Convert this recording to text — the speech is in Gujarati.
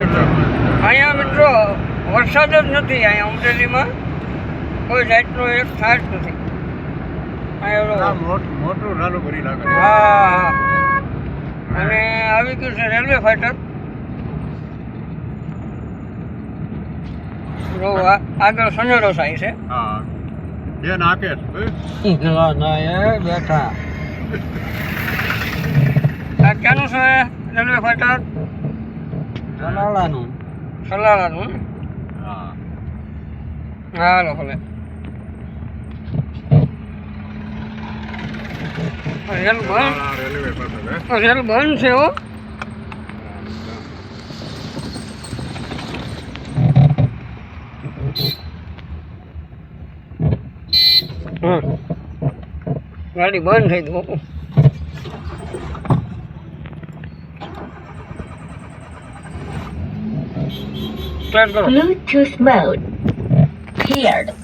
અહીંયા મિત્રો વરસાદ જ નથી અહીંયા અમરેલીમાં કોઈ જાતનો એક થાય જ નથી મોટું નાનું ભરી લાગે હા અને આવી ગયું છે રેલવે ફાઈટર આગળ સનેડો થાય છે. હા. બે નાકે બેઠા આ ક્યાંનું છે રેલવે ફાઈટર સલાળાનું સલાળાનું હા હાલો ભલે રેલ બંધ રેલ બંધ છે હો હમ. ગાડી બંધ થઈ ગઈ Bluetooth mode. Paired.